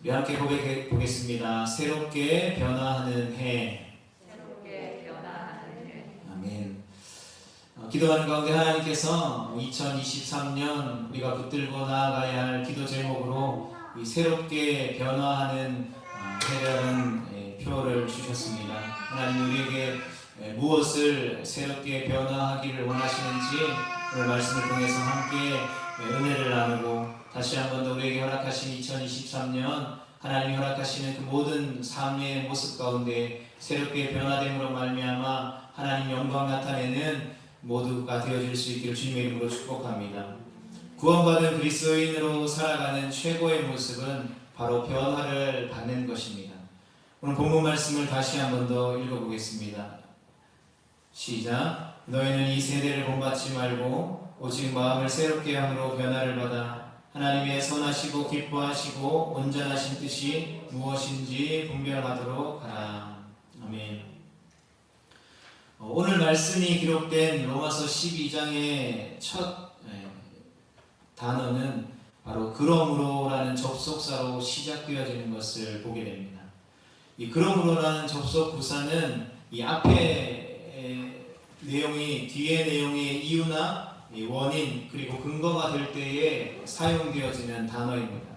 우리 함께 고백해 보겠습니다. 새롭게 변화하는 해. 새롭게 변화하는 해. 아멘. 어, 기도하는 가운데 하나님께서 2023년 우리가 붙들고 나아가야 할 기도 제목으로 이 새롭게 변화하는 어, 해라는 예, 표를 주셨습니다. 하나님 우리에게 예, 무엇을 새롭게 변화하기를 원하시는지 오늘 말씀을 통해서 함께 예, 은혜를 나누고 다시 한 번 더 우리에게 허락하신 2023년 하나님이 허락하시는 그 모든 삶의 모습 가운데 새롭게 변화됨으로 말미암아 하나님 영광 나타내는 모두가 되어질 수 있기를 주님의 이름으로 축복합니다. 구원받은 그리스도인으로 살아가는 최고의 모습은 바로 변화를 받는 것입니다. 오늘 본문 말씀을 다시 한 번 더 읽어보겠습니다. 시작. 너희는 이 세대를 본받지 말고 오직 마음을 새롭게 함으로 변화를 받아 하나님의 선하시고 기뻐하시고 온전하신 뜻이 무엇인지 분별하도록 하라. 아멘. 어, 오늘 말씀이 기록된 로마서 12장의 첫 예, 단어는 바로 그러므로라는 접속사로 시작되어지는 것을 보게 됩니다. 이 그러므로라는 접속 부사는 이 앞에 내용이 뒤에 내용의 이유나 이 원인 그리고 근거가 될 때에 사용되어지는 단어입니다.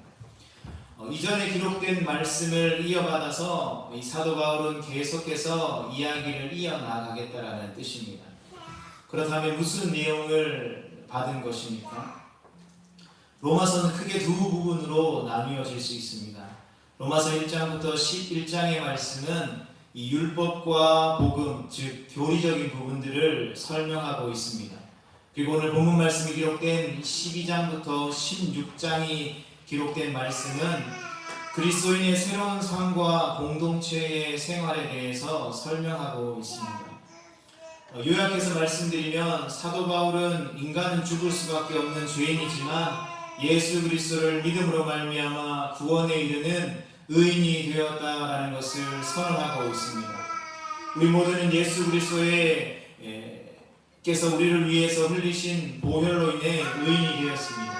어, 이전에 기록된 말씀을 이어받아서 이 사도 바울은 계속해서 이야기를 이어나가겠다라는 뜻입니다. 그렇다면 무슨 내용을 받은 것입니까? 로마서는 크게 두 부분으로 나뉘어질 수 있습니다. 로마서 1장부터 11장의 말씀은 이 율법과 복음, 즉 교리적인 부분들을 설명하고 있습니다. 그리고 오늘 본문 말씀이 기록된 12장부터 16장이 기록된 말씀은 그리스도인의 새로운 삶과 공동체의 생활에 대해서 설명하고 있습니다. 어, 요약해서 말씀드리면 사도 바울은 인간은 죽을 수밖에 없는 죄인이지만 예수 그리스도를 믿음으로 말미암아 구원에 이르는 의인이 되었다라는 것을 선언하고 있습니다. 우리 모두는 예수 그리스도의 에, 께서 우리를 위해서 흘리신 보혈로 인해 의인이 되었습니다.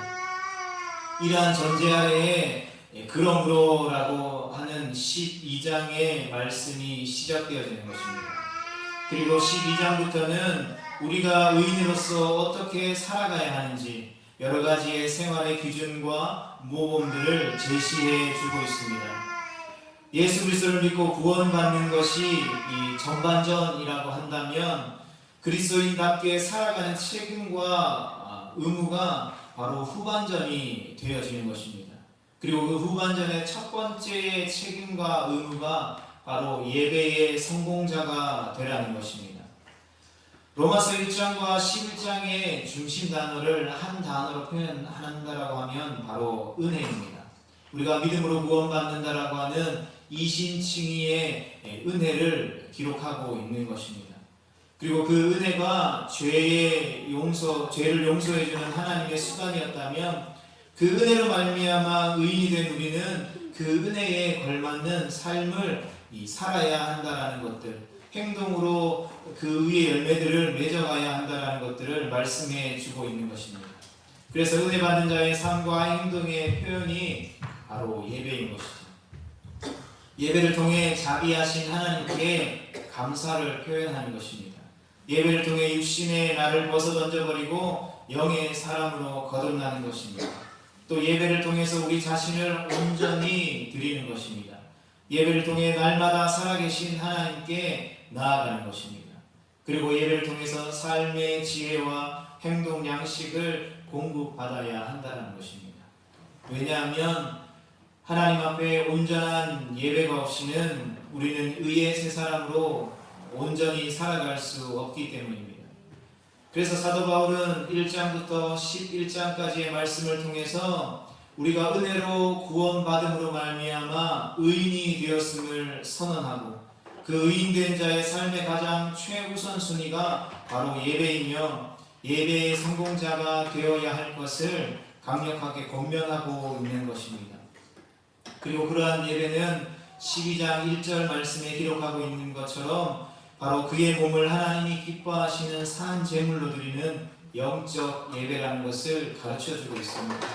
이러한 전제 예, 그러므로라고 하는 12장의 말씀이 시작되어지는 것입니다. 그리고 12장부터는 우리가 의인으로서 어떻게 살아가야 하는지 여러 가지의 생활의 기준과 모범들을 제시해 주고 있습니다. 예수 그리스도를 믿고 구원받는 것이 이 전반전이라고 한다면 그리스도인답게 살아가는 책임과 아, 의무가 바로 후반전이 되어지는 것입니다. 그리고 그 후반전의 첫 번째 책임과 의무가 바로 예배의 성공자가 되라는 것입니다. 로마서 1장과 11장의 중심 단어를 한 단어로 표현한다라고 하면 바로 은혜입니다. 우리가 믿음으로 구원받는다라고 하는 이신칭의의 은혜를 기록하고 있는 것입니다. 그리고 그 은혜가 죄의 용서, 죄를 용서해주는 하나님의 수단이었다면 그 은혜로 말미암아 의인이 된 우리는 그 은혜에 걸맞는 삶을 이 살아야 한다라는 것들, 행동으로 그 의의 열매들을 맺어가야 한다라는 것들을 말씀해 주고 있는 것입니다. 그래서 은혜 받는 자의 삶과 행동의 표현이 바로 예배인 것이죠. 예배를 통해 자비하신 하나님께 감사를 표현하는 것입니다. 예배를 통해 육신의 나를 벗어 던져버리고 영의 사람으로 거듭나는 것입니다. 또 예배를 통해서 우리 자신을 온전히 드리는 것입니다. 예배를 통해 날마다 살아계신 하나님께 나아가는 것입니다. 그리고 예배를 통해서 삶의 지혜와 행동 양식을 공급받아야 한다는 것입니다. 왜냐하면 하나님 앞에 온전한 예배가 없이는 우리는 의의 새 사람으로 온전히 살아갈 수 없기 때문입니다. 그래서 사도 바울은 1장부터 11장까지의 말씀을 통해서 우리가 은혜로 구원받음으로 말미암아 의인이 되었음을 선언하고 그 의인된 자의 삶의 가장 최우선 순위가 바로 예배이며 예배의 성공자가 되어야 할 것을 강력하게 권면하고 있는 것입니다. 그리고 그러한 예배는 12장 1절 말씀에 기록하고 있는 것처럼 바로 그의 몸을 하나님이 기뻐하시는 산 제물로 드리는 영적 예배라는 것을 가르쳐 주고 있습니다.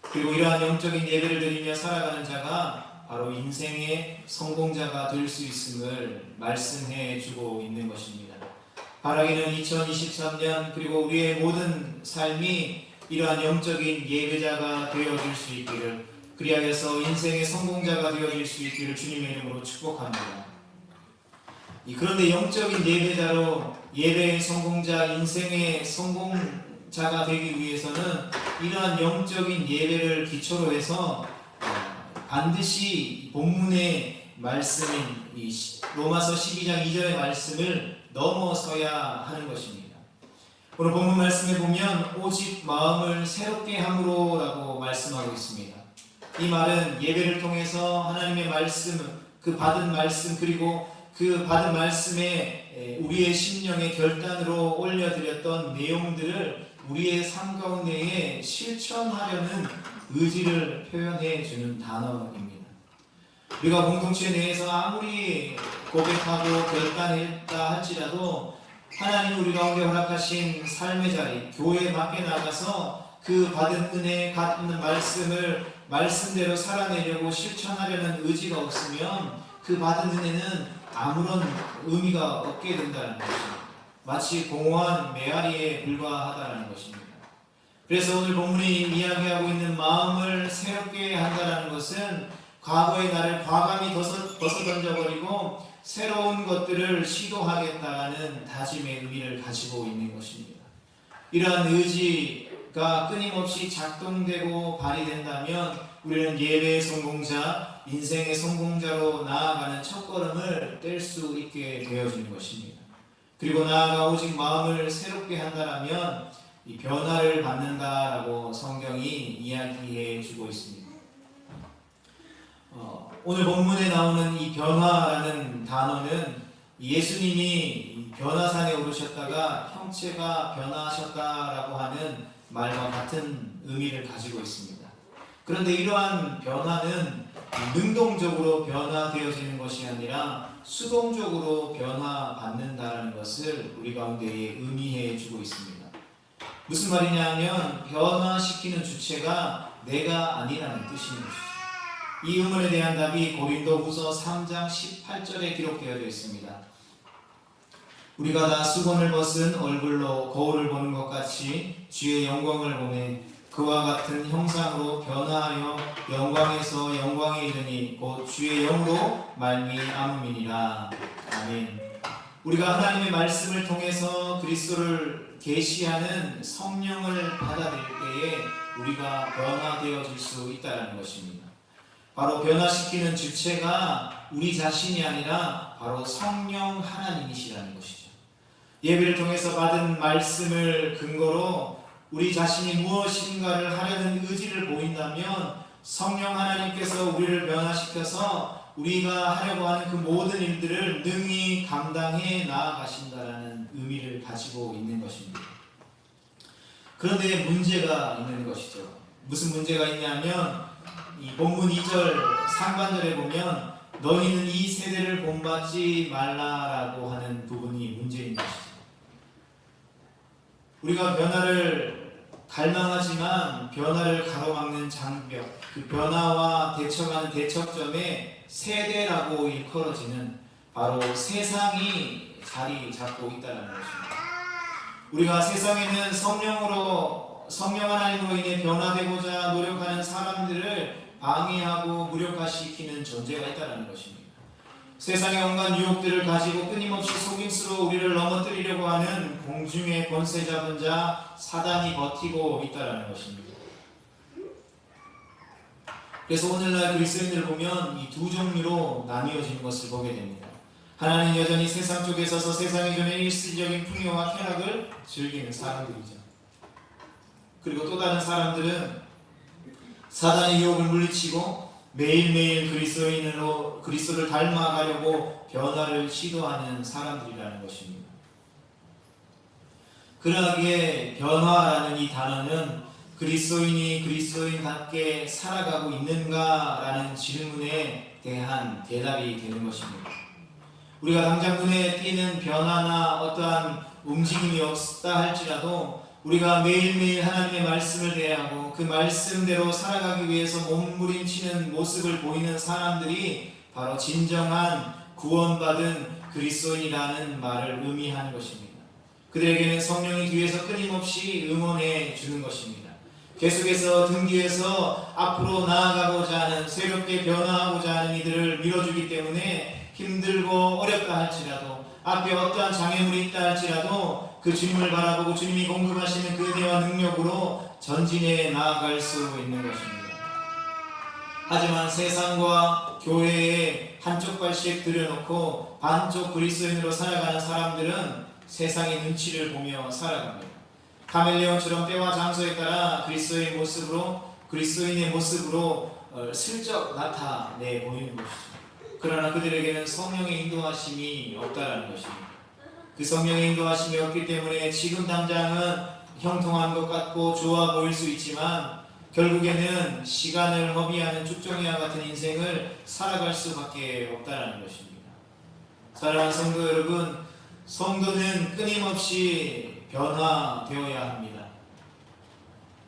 그리고 이러한 영적인 예배를 드리며 살아가는 자가 바로 인생의 성공자가 될 수 있음을 말씀해 주고 있는 것입니다. 바라기는 2023년 그리고 우리의 모든 삶이 이러한 영적인 예배자가 되어질 수 있기를 그리하여서 인생의 성공자가 되어질 수 있기를 주님의 이름으로 축복합니다. 이 그런데 영적인 예배자로 예배의 성공자, 인생의 성공자가 되기 위해서는 이러한 영적인 예배를 기초로 해서 어, 반드시 본문의 말씀인 로마서 12장 2절의 말씀을 넘어서야 하는 것입니다. 오늘 본문 말씀에 보면 오직 마음을 새롭게 함으로라고 말씀하고 있습니다. 이 말은 예배를 통해서 하나님의 말씀, 그 받은 말씀 그리고 그 받은 말씀에 에, 우리의 심령의 결단으로 올려드렸던 내용들을 우리의 삶 가운데에 실천하려는 의지를 표현해 주는 단어입니다. 우리가 공동체 내에서 아무리 고백하고 결단했다 할지라도 하나님 우리 가운데 허락하신 삶의 자리, 교회 밖에 나가서 그 받은 은혜, 받는 말씀을 말씀대로 살아내려고 실천하려는 의지가 없으면 그 받은 은혜는 아무런 의미가 없게 된다는 것입니다. 마치 공허한 메아리에 불과하다는 것입니다. 그래서 오늘 본문이 이야기하고 있는 마음을 새롭게 한다는 것은 과거의 나를 과감히 벗어, 벗어 던져버리고 새로운 것들을 시도하겠다는 다짐의 의미를 가지고 있는 것입니다. 이러한 의지 가 끊임없이 작동되고 발휘된다면 우리는 예배의 성공자, 인생의 성공자로 나아가는 첫 걸음을 뗄 수 있게 되어지는 것입니다. 그리고 나아가 오직 마음을 새롭게 한다면 이 변화를 받는다라고 성경이 이야기해 주고 있습니다. 어, 오늘 본문에 나오는 이 변화라는 단어는 예수님이 이 변화산에 오르셨다가 형체가 변화하셨다라고 하는 말과 같은 의미를 가지고 있습니다. 그런데 이러한 변화는 능동적으로 변화되어지는 것이 아니라 수동적으로 변화받는다는 것을 우리 가운데에 의미해 주고 있습니다. 무슨 말이냐면 변화시키는 주체가 내가 아니라는 뜻인 것이죠. 이 의문에 대한 답이 고린도 후서 3장 18절에 기록되어 있습니다. 우리가 다 수건을 벗은 얼굴로 거울을 보는 것 같이 주의 영광을 보내 그와 같은 형상으로 변화하여 영광에서 영광에 이르니 곧 주의 영으로 말미암음이니라. 아멘. 우리가 하나님의 말씀을 통해서 그리스도를 계시하는 성령을 받아들일 때에 우리가 변화되어질 수 있다는 것입니다. 바로 변화시키는 주체가 우리 자신이 아니라 바로 성령 하나님이시라는 것이죠. 예배를 통해서 받은 말씀을 근거로 우리 자신이 무엇인가를 하려는 의지를 보인다면 성령 하나님께서 우리를 변화시켜서 우리가 하려고 하는 그 모든 일들을 능히 감당해 나아가신다라는 의미를 가지고 있는 것입니다. 그런데 문제가 있는 것이죠. 무슨 문제가 있냐면 이 본문 2절 상반절에 보면 너희는 이 세대를 본받지 말라라고 하는 부분이 문제인 것이죠. 우리가 변화를 갈망하지만 변화를 가로막는 장벽, 그 변화와 대처하는 대척점에 세대라고 일컬어지는 바로 세상이 자리 잡고 있다는 것입니다. 우리가 세상에는 성령으로 성령 하나님으로 인해 변화되고자 노력하는 사람들을 방해하고 무력화시키는 존재가 있다는 것입니다. 세상의 온갖 유혹들을 가지고 끊임없이 속임수로 우리를 넘어뜨리려고 하는 공중의 권세 잡은 자 사단이 버티고 있다는 것입니다. 그래서 오늘날 그리스도인을 보면 이 두 종류로 나뉘어진 것을 보게 됩니다. 하나는 여전히 세상 쪽에 서서 세상의 전에 일시적인 풍요와 쾌락을 즐기는 사람들이죠. 그리고 또 다른 사람들은 사단의 유혹을 물리치고 매일매일 그리스도인으로 그리스도를 닮아가려고 변화를 시도하는 사람들이라는 것입니다. 그러하기에 변화라는 이 단어는 그리스도인이 그리스도인답게 살아가고 있는가라는 질문에 대한 대답이 되는 것입니다. 우리가 당장 눈에 띄는 변화나 어떠한 움직임이 없다 할지라도 우리가 매일매일 하나님의 말씀을 대하고 그 말씀대로 살아가기 위해서 몸부림치는 모습을 보이는 사람들이 바로 진정한 구원받은 그리스도인이라는 말을 의미하는 것입니다. 그들에게는 성령이 뒤에서 끊임없이 응원해 주는 것입니다. 계속해서 등 뒤에서 앞으로 나아가고자 하는 새롭게 변화하고자 하는 이들을 밀어주기 때문에 힘들고 어렵다 할지라도 앞에 어떠한 장애물이 있다 할지라도 그 주님을 바라보고 주님이 공급하시는 그 은혜와 능력으로 전진해 나아갈 수 있는 것입니다. 하지만 세상과 교회에 한쪽 발씩 들여놓고 반쪽 그리스도인으로 살아가는 사람들은 세상의 눈치를 보며 살아갑니다. 카멜레온처럼 때와 장소에 따라 그리스도의 모습으로 그리스도인의 모습으로 어, 슬쩍 나타내 보이는 것이죠. 그러나 그들에게는 성령의 인도하심이 없다라는 것입니다. 그 성령의 인도하심이 없기 때문에 지금 당장은 형통한 것 같고 좋아 보일 수 있지만 결국에는 시간을 허비하는 축종이와 같은 인생을 살아갈 수밖에 없다라는 것입니다. 사랑하는 성도 여러분, 성도는 끊임없이 변화되어야 합니다.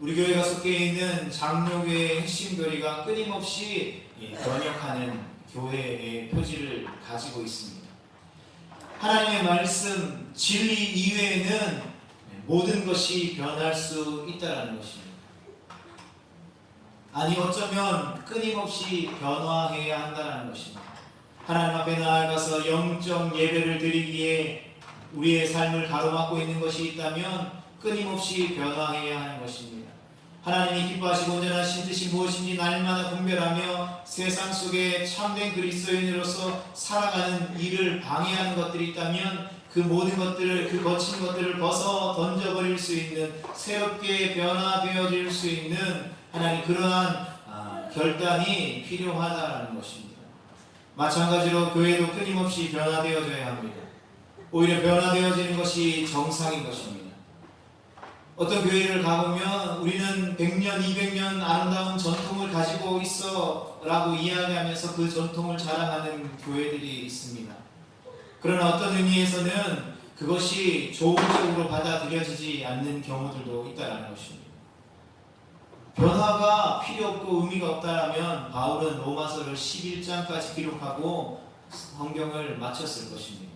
우리 교회가 속해 있는 장로교의 핵심 교리가 끊임없이 예, 번역하는 교회의 표지를 가지고 있습니다. 하나님의 말씀, 진리 이외에는 모든 것이 변할 수 있다는 것입니다. 아니 어쩌면 끊임없이 변화해야 한다는 것입니다. 하나님 앞에 나아가서 영적 예배를 드리기에 우리의 삶을 가로막고 있는 것이 있다면 끊임없이 변화해야 하는 것입니다. 하나님이 기뻐하시고 온전하신 뜻이 무엇인지 날마다 분별하며 세상 속에 참된 그리스도인으로서 살아가는 일을 방해하는 것들이 있다면 그 모든 것들을 그 거친 것들을 벗어 던져버릴 수 있는 새롭게 변화되어질 수 있는 하나님 그러한 아, 결단이 필요하다라는 것입니다. 마찬가지로 교회도 끊임없이 변화되어져야 합니다. 오히려 변화되어지는 것이 정상인 것입니다. 어떤 교회를 가보면 우리는 100년, 200년 아름다운 전통을 가지고 있어 라고 이야기하면서 그 전통을 자랑하는 교회들이 있습니다. 그러나 어떤 의미에서는 그것이 좋은 쪽으로 받아들여지지 않는 경우들도 있다는 것입니다. 변화가 필요 없고 의미가 없다라면 바울은 로마서를 11장까지 기록하고 성경을 마쳤을 것입니다.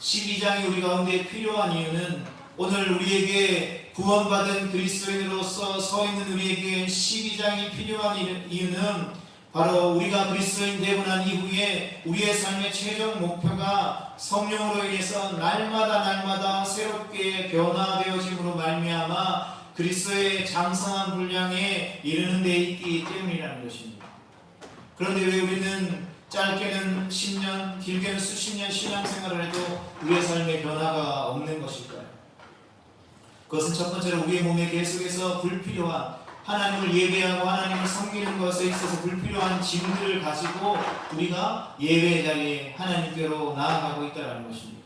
12장이 우리 가운데 필요한 이유는 오늘 우리에게 구원받은 그리스도인으로서 서 있는 우리에게 12장이 필요한 이유는 바로 우리가 그리스도인 되고 난 이후에 우리의 삶의 최종 목표가 성령으로 인해서 날마다 날마다 새롭게 변화되어짐으로 말미암아 그리스도의 장성한 분량에 이르는 데 있기 때문이라는 것입니다. 그런데 왜 우리는 짧게는 10년, 길게는 수십 년 신앙생활을 해도 우리의 삶에 변화가 없는 것일까요? 그것은 첫 번째로 우리의 몸에 계속해서 불필요한 하나님을 예배하고 하나님을 섬기는 것에 있어서 불필요한 짐들을 가지고 우리가 예배의 자리에 하나님께로 나아가고 있다는 것입니다.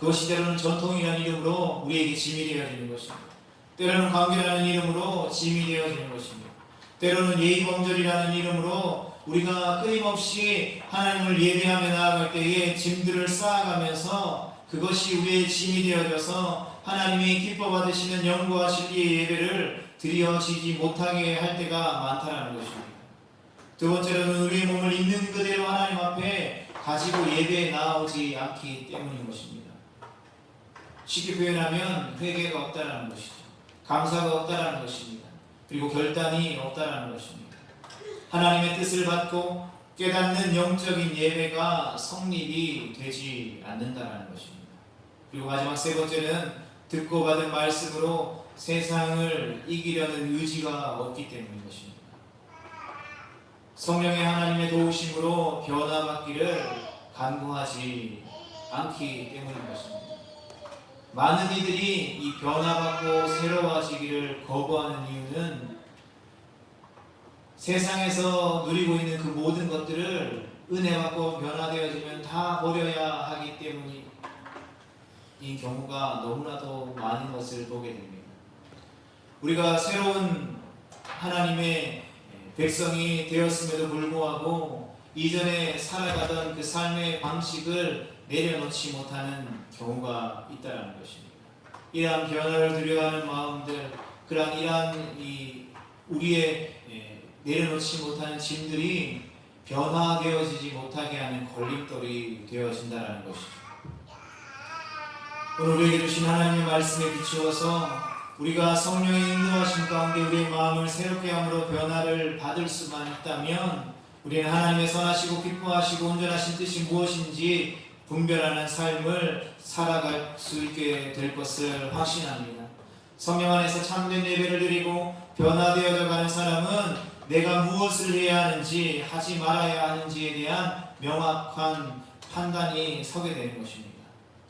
그것이 때로는 전통이라는 이름으로 우리에게 짐이 되어지는 것입니다. 때로는 관계라는 이름으로 짐이 되어지는 것입니다. 때로는 예의범절이라는 이름으로 우리가 끊임없이 하나님을 예배하며 나아갈 때에 짐들을 쌓아가면서 그것이 우리의 짐이 되어져서 하나님이 기뻐 받으시는 영과 진리의 예배를 드려지지 못하게 할 때가 많다는 것입니다. 두 번째로는 우리의 몸을 있는 그대로 하나님 앞에 가지고 예배에 나오지 않기 때문인 것입니다. 쉽게 표현하면 회개가 없다는 것이죠. 감사가 없다는 것입니다. 그리고 결단이 없다는 것입니다. 하나님의 뜻을 받고 깨닫는 영적인 예배가 성립이 되지 않는다는 것입니다. 그리고 마지막 세 번째는 듣고 받은 말씀으로 세상을 이기려는 의지가 없기 때문인 것입니다. 성령의 하나님의 도우심으로 변화받기를 간구하지 않기 때문인 것입니다. 많은 이들이 이 변화받고 새로워지기를 거부하는 이유는 세상에서 누리고 있는 그 모든 것들을 은혜 받고 변화되어지면 다 버려야 하기 때문이 이 경우가 너무나도 많은 것을 보게 됩니다. 우리가 새로운 하나님의 백성이 되었음에도 불구하고 이전에 살아가던 그 삶의 방식을 내려놓지 못하는 경우가 있다는 것입니다. 이러한 변화를 두려워하는 마음들, 그러한 이러한 이 우리의 예, 내려놓지 못하는 짐들이 변화되어지지 못하게 하는 걸림돌이 되어진다는 것이죠. 오늘 우리에게 주신 하나님의 말씀에 비추어서 우리가 성령의 인도하심 가운데 우리의 마음을 새롭게 함으로 변화를 받을 수만 있다면 우리는 하나님의 선하시고 기뻐하시고 온전하신 뜻이 무엇인지 분별하는 삶을 살아갈 수 있게 될 것을 확신합니다. 성령 안에서 참된 예배를 드리고 변화되어져 가는 사람은 내가 무엇을 해야 하는지 하지 말아야 하는지에 대한 명확한 판단이 서게 되는 것입니다.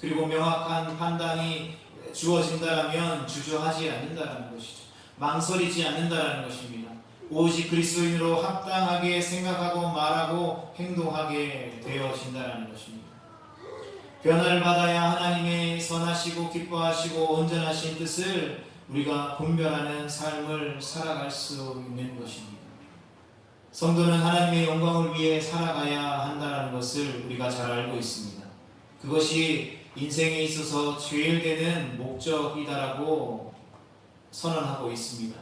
그리고 명확한 판단이 주어진다라면 주저하지 않는다라는 것이죠. 망설이지 않는다라는 것입니다. 오직 그리스도인으로 합당하게 생각하고 말하고 행동하게 되어진다라는 것입니다. 변화를 받아야 하나님의 선하시고 기뻐하시고 온전하신 뜻을 우리가 분별하는 삶을 살아갈 수 있는 것입니다. 성도는 하나님의 영광을 위해 살아가야 한다는 것을 우리가 잘 알고 있습니다. 그것이 인생에 있어서 제일 되는 목적이다라고 선언하고 있습니다.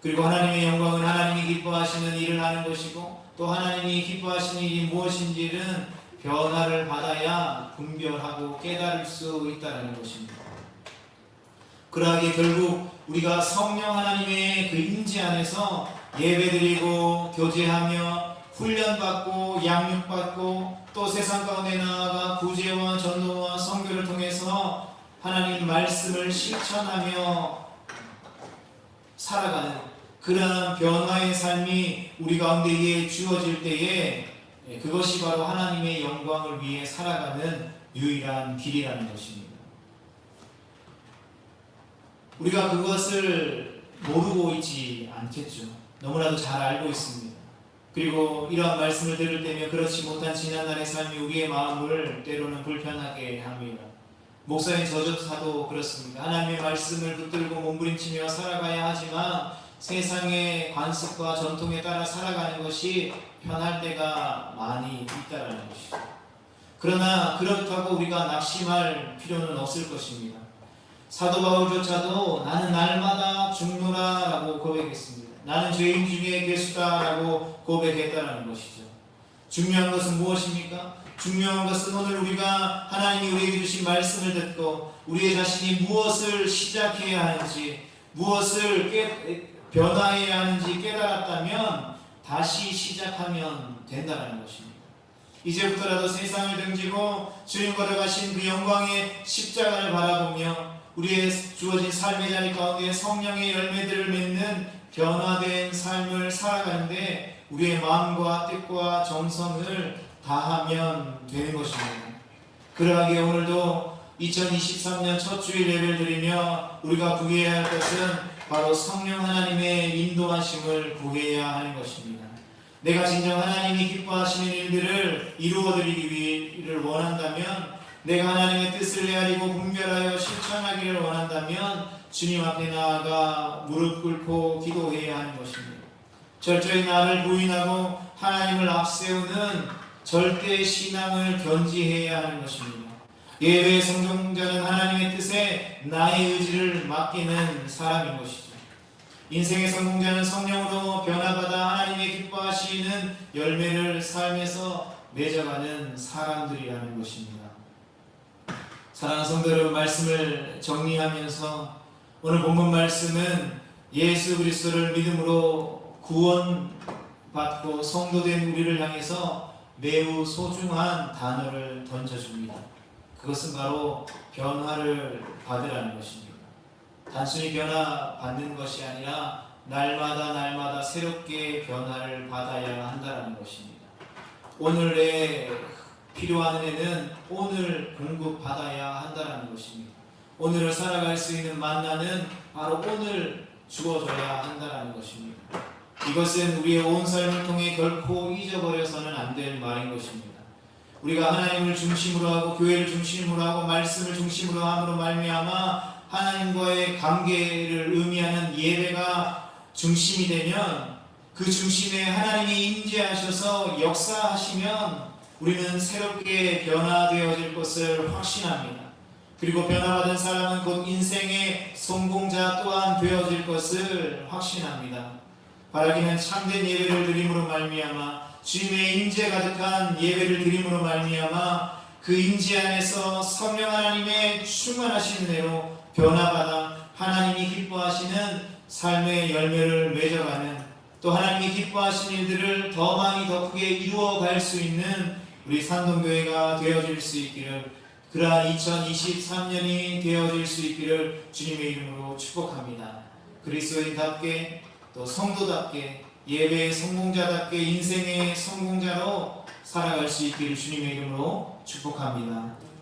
그리고 하나님의 영광은 하나님이 기뻐하시는 일을 하는 것이고 또 하나님이 기뻐하시는 일이 무엇인지는 변화를 받아야 분별하고 깨달을 수 있다는 것입니다. 그러하게 결국 우리가 성령 하나님의 그 임재 안에서 예배드리고 교제하며 훈련받고 양육받고 또 세상 가운데 나아가 구제와 전도와 선교를 통해서 하나님 말씀을 실천하며 살아가는 그러한 변화의 삶이 우리 가운데에 주어질 때에 예, 그것이 바로 하나님의 영광을 위해 살아가는 유일한 길이라는 것입니다. 우리가 그것을 모르고 있지 않겠죠. 너무나도 잘 알고 있습니다. 그리고 이러한 말씀을 들을 때면 그렇지 못한 지난날의 삶이 우리의 마음을 때로는 불편하게 합니다. 목사인 저조사도 그렇습니다. 하나님의 말씀을 붙들고 몸부림치며 살아가야 하지만 세상의 관습과 전통에 따라 살아가는 것이 편할 때가 많이 있다라는 것이죠. 그러나 그렇다고 우리가 낙심할 필요는 없을 것입니다. 사도 바울조차도 나는 날마다 죽노라라고 고백했습니다. 나는 죄인 중에 괴수다라고 고백했다라는 것이죠. 중요한 것은 무엇입니까? 중요한 것은 오늘 우리가 하나님이 우리에게 주신 말씀을 듣고 우리의 자신이 무엇을 시작해야 하는지 무엇을 깨, 변화해야 하는지 깨달았다면 다시 시작하면 된다는 것입니다. 이제부터라도 세상을 등지고 주님 걸어가신 그 영광의 십자가를 바라보며 우리의 주어진 삶의 자리 가운데 성령의 열매들을 맺는 변화된 삶을 살아가는데 우리의 마음과 뜻과 정성을 다하면 되는 것입니다. 그러하기에 오늘도 2023년 첫 주일 예배를 드리며 우리가 구해야 할 것은 바로 성령 하나님의 인도하심을 구해야 하는 것입니다. 내가 진정 하나님이 기뻐하시는 일들을 이루어드리기 위를 원한다면 내가 하나님의 뜻을 헤아리고 분별하여 실천하기를 원한다면 주님 앞에 나아가 무릎 꿇고 기도해야 하는 것입니다. 철저히 나를 부인하고 하나님을 앞세우는 절대 신앙을 견지해야 하는 것입니다. 예배 성공자는 하나님의 뜻에 나의 의지를 맡기는 사람인 것이죠. 인생의 성공자는 성령으로 변화받아 하나님의 기뻐하시는 열매를 삶에서 맺어가는 사람들이라는 것입니다. 사랑하는 성도 여러분 말씀을 정리하면서 오늘 본문 말씀은 예수 그리스도를 믿음으로 구원받고 성도된 우리를 향해서 매우 소중한 단어를 던져줍니다. 그것은 바로 변화를 받으라는 것입니다. 단순히 변화 받는 것이 아니라 날마다 날마다 새롭게 변화를 받아야 한다는 것입니다. 오늘의 필요한 은혜는 오늘 공급받아야 한다는 것입니다. 오늘을 살아갈 수 있는 만나는 바로 오늘 주어져야 한다는 것입니다. 이것은 우리의 온 삶을 통해 결코 잊어버려서는 안 될 말인 것입니다. 우리가 하나님을 중심으로 하고 교회를 중심으로 하고 말씀을 중심으로 함으로 말미암아 하나님과의 관계를 의미하는 예배가 중심이 되면 그 중심에 하나님이 임재하셔서 역사하시면 우리는 새롭게 변화되어질 것을 확신합니다. 그리고 변화받은 사람은 곧 인생의 성공자 또한 되어질 것을 확신합니다. 바라기는 참된 예배를 드림으로 말미암아 주님의 임재 가득한 예배를 드림으로 말미암아 그 임재 안에서 성령 하나님의 충만하신 은혜로 변화받아 하나님이 기뻐하시는 삶의 열매를 맺어가는 또 하나님이 기뻐하시는 일들을 더 많이 더 크게 이루어갈 수 있는 우리 산동교회가 되어질 수 있기를 그러한 2023년이 되어질 수 있기를 주님의 이름으로 축복합니다. 그리스도인답게 또 성도답게 예배의 성공자답게 인생의 성공자로 살아갈 수 있기를 주님의 이름으로 축복합니다.